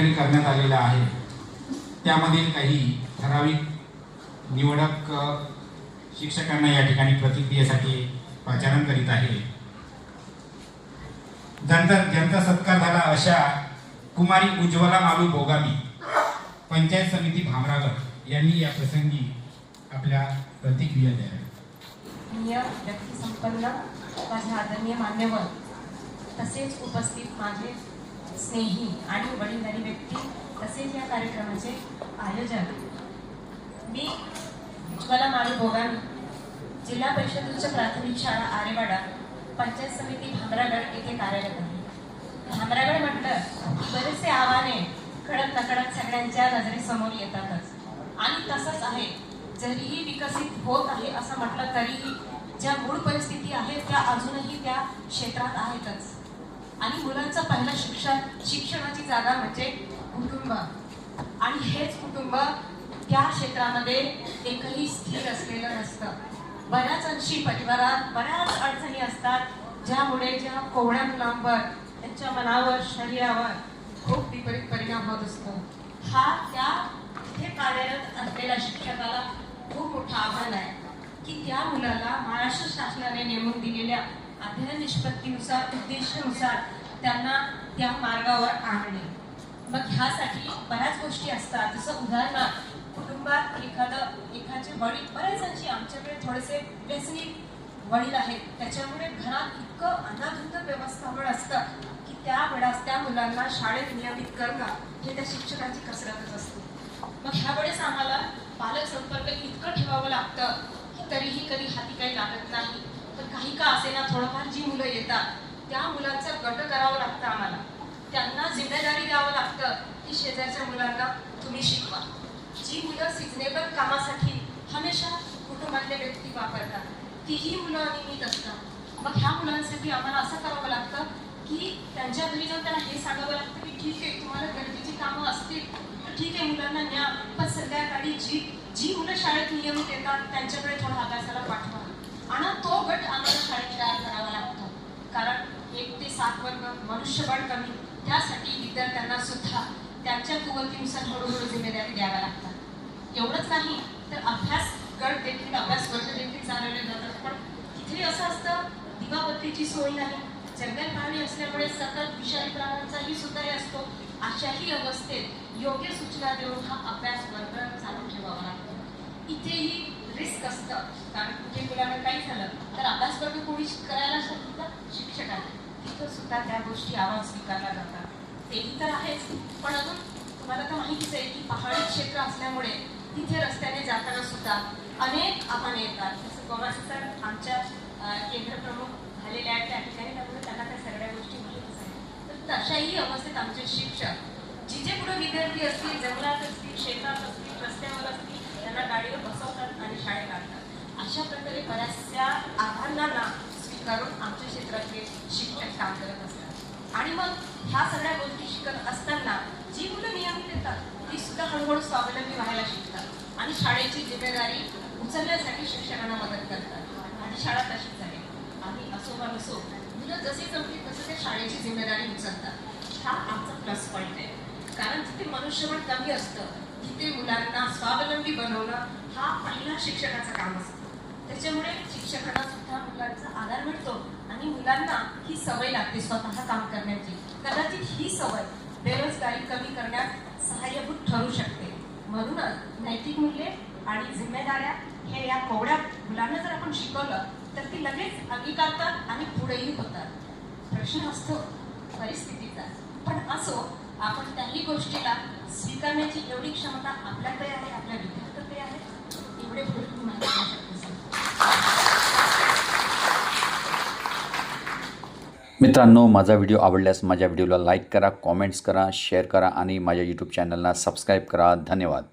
ठिकाणी करण्यात आलेला आहे. त्यामधील काही ठराविक निवडक शिक्षकांना या ठिकाणी प्रतिक्रियेसाठी पाचारण करीत आहे. नंतर ज्यांचा सत्कार झाला अशा कुमारी उज्ज्वला मालू भोगामी पंचायत समिती भामरागड यांनी या प्रसंगी आपल्या प्रतिक्रिया द्या प्रिय व्यक्तिसंपन्न माझे आदरणीय मान्यवर तसेच उपस्थित माझे स्नेही आणि वडीलधारी व्यक्ती तसेच या कार्यक्रमाचे आयोजक. मी उज्ज्वला माळी भोगान जिल्हा परिषद उच्च प्राथमिक शाळा आरेवाडा पंचायत समिती भामरागड येथे कार्यरत आहे. भामरागड म्हटलं की बरेचसे आव्हाने कडक नकडक सगळ्यांच्या नजरेसमोर येतातच. आणि तसंच आहे जरीही विकसित होत आहे असं म्हटलं तरीही ज्या मूळ परिस्थिती आहेत त्या अजूनही त्या क्षेत्रात आहेतच. आणि मुलांचं पहिलं शिक्षण शिक्षणाची जागा म्हणजे कुटुंब. आणि हेच कुटुंब त्या क्षेत्रामध्ये एकही स्थिर असलेलं नसतं. बऱ्याच अंशी परिवारात बऱ्याच अडचणी असतात ज्यामुळे ज्या कोवळ्या मुलांवर त्यांच्या मनावर शरीरावर खूप विपरीत परिणाम होत असतो. हा त्या तिथे कार्यरत असलेल्या शिक्षकाला खूप मोठं आव्हान आहे की त्या मुलाला महाराष्ट्र शासनाने नेमून दिलेल्या अध्ययन निष्पत्तीनुसार उद्देशानुसार त्यांना त्या मार्गावर आणणे. मग ह्यासाठी बऱ्याच गोष्टी असतात. जसं उदाहरणार्थ कुटुंबात एखादं एखादे वडील बऱ्याचशी आमच्याकडे थोडेसे व्यसनी वडील आहेत. त्याच्यामुळे घरात इतकं अनाधुंद व्यवस्थापन असतं की त्या वेळास त्या मुलांना शाळेत नियमित करणं हे त्या शिक्षकांची कसरतच असते. मग ह्यावेळेस आम्हाला पालक संपर्क इतकं ठेवावं लागतं तरीही कधी हाती काही लागत नाही. पण काही का असेना थोडंफार जी मुलं येतात त्या मुलांचा गट करावं लागतं आम्हाला. त्यांना जिम्मेदारी द्यावं लागतं की शेजारच्या मुलांना तुम्ही शिकवा. जी मुलं सिजनेबल कामासाठी हमेशा कुटुंबातले व्यक्ती वापरतात तीही मुलं अनियमित असतात. मग ह्या मुलांसाठी आम्हाला असं करावं लागतं की त्यांच्या घरी जाऊन त्यांना हे सांगावं लागतं की ठीक आहे तुम्हाला गरजेची कामं असतील तर ठीक आहे मुलांना न्या. पण संध्याकाळी जी जी मुलं शाळेत नियमित येतात त्यांच्याकडे थोडा अभ्यासाला पाठवा. आणि तो गट आम्हाला शाळेत तयार करावा लागतो. कारण एक ते सात वर्ग मनुष्यबळ कमी त्यासाठी विद्यार्थ्यांना सुद्धा त्यांच्या कुवतीनुसार हळूहळू जिम्मेदारी द्याव्या लागतात. एवढंच नाही तर अभ्यास गट देखील अभ्यास वर्ग देखील चालवले जातात. पण तिथे असं असतं दिवाबत्तीची सोय नाही. जंगल पाणी असल्यामुळे सतत विषारी प्राण्यांचाही सुद्धा असतो. अशाही अवस्थेत योग्य सूचना देऊन हा अभ्यास वर्ग चालू ठेवावा लागतो. इथेही रिस्क असतं कारण कुठे मुलांना काही झालं तर अभ्यास वर्ग कोणी करायला सुद्धा शिक्षकांनी तिथं सुद्धा त्या गोष्टी आवाज स्वीकारला जातात. तेही तर आहेच. पण अजून तुम्हाला तर माहितीच आहे की पहाडी क्षेत्र असल्यामुळे तिथे रस्त्याने जाताना सुद्धा अनेक आव्हाने येतात. जसं गोमासे सर आमच्या केंद्रप्रमुख केंद्र प्रमुख झालेले आहेत. त्या ठिकाणी त्यामुळे त्यांना त्या सगळ्या गोष्टी माहितीच आहेत. तर तशाही अवस्थेत आमचे शिक्षक जिथे पुढे विद्यार्थी असतील जंगलात असतील शेतात त्यांना बसवतात आणि शाळेत आणतात अशा प्रकारे बऱ्याचशा आव्हानांना स्वीकारून आमच्या क्षेत्रातले शिक्षक काम करत असतात. आणि मग ह्या सगळ्या गोष्टी शिकत असताना जी मुलं नियमित येतात ती सुद्धा हळूहळू स्वावलंबी व्हायला शिकतात. आणि शाळेची जिम्मेदारी उचलण्यासाठी शिक्षकांना मदत करतात. आणि शाळा तशीच आहे. आम्ही असो वा नसो मुलं जसे जमतील तसं ते शाळेची जिम्मेदारी उचलतात. हा आमचा प्लस पॉईंट आहे. कारण तिथे मनुष्यबळ कमी असतं तिथे मुलांना स्वावलंबी बनवणं हा पहिला शिक्षकाचं काम असतं. त्याच्यामुळे शिक्षकांना सुद्धा मुलांचा आधार मिळतो आणि मुलांना ही सवय लागते स्वतः काम करण्याची. कदाचित ही सवय बेरोजगारी कमी करण्यात सहाय्यभूत ठरू शकते. म्हणूनच नैतिक मूल्ये आणि जिम्मेदाऱ्या हे या कोवड्या मुलांना जर आपण शिकवलं तर ती लगेच अंगीकारतात आणि पुढेही होतात. प्रश्न असतो परिस्थितीचा. पण असो आपण त्याही गोष्टीला स्वीकारण्याची एवढी क्षमता आपल्याकडे आहे आपल्या विद्यार्थ्याकडे आहे एवढे पुढे मित्रांनो माझा व्हिडिओ आवडल्यास माझ्या व्हिडिओला लाईक करा कॉमेंट्स करा शेअर करा आणि माझ्या यूट्यूब चॅनलला सबस्क्राईब करा. धन्यवाद.